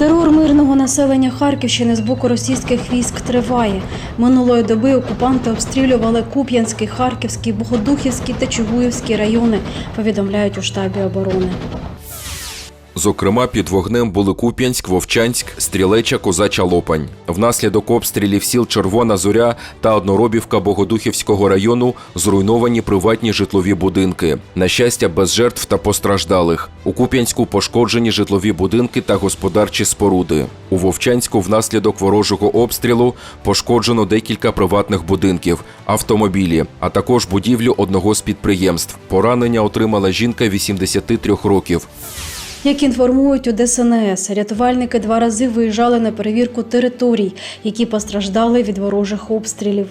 Терор мирного населення Харківщини з боку російських військ триває. Минулої доби окупанти обстрілювали Куп'янський, Харківський, Богодухівський та Чугуївський райони, повідомляють у штабі оборони. Зокрема, під вогнем були Куп'янськ, Вовчанськ, Стрілеча, Козача Лопань. Внаслідок обстрілів сіл Червона Зоря та Одноробівка Богодухівського району зруйновані приватні житлові будинки. На щастя, без жертв та постраждалих. У Куп'янську пошкоджені житлові будинки та господарчі споруди. У Вовчанську внаслідок ворожого обстрілу пошкоджено декілька приватних будинків, автомобілі, а також будівлю одного з підприємств. Поранення отримала жінка 83 років. Як інформують у ДСНС, рятувальники два рази виїжджали на перевірку територій, які постраждали від ворожих обстрілів.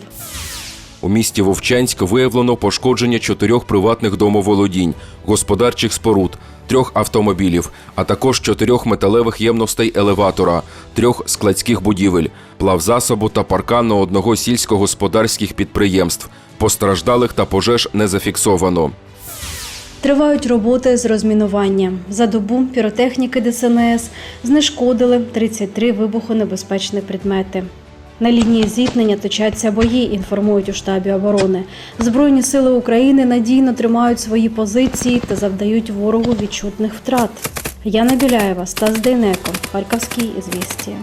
У місті Вовчанськ виявлено пошкодження чотирьох приватних домоволодінь, господарчих споруд, трьох автомобілів, а також чотирьох металевих ємностей елеватора, трьох складських будівель, плавзасобу та паркану одного сільськогосподарських підприємств. Постраждалих та пожеж не зафіксовано. Тривають роботи з розмінування. За добу піротехніки ДСНС знешкодили 33 вибухонебезпечні предмети. На лінії зіткнення точаться бої, інформують у штабі оборони. Збройні сили України надійно тримають свої позиції та завдають ворогу відчутних втрат. Яна Біляєва, Стас Дейнеко, Харківський ізвістія.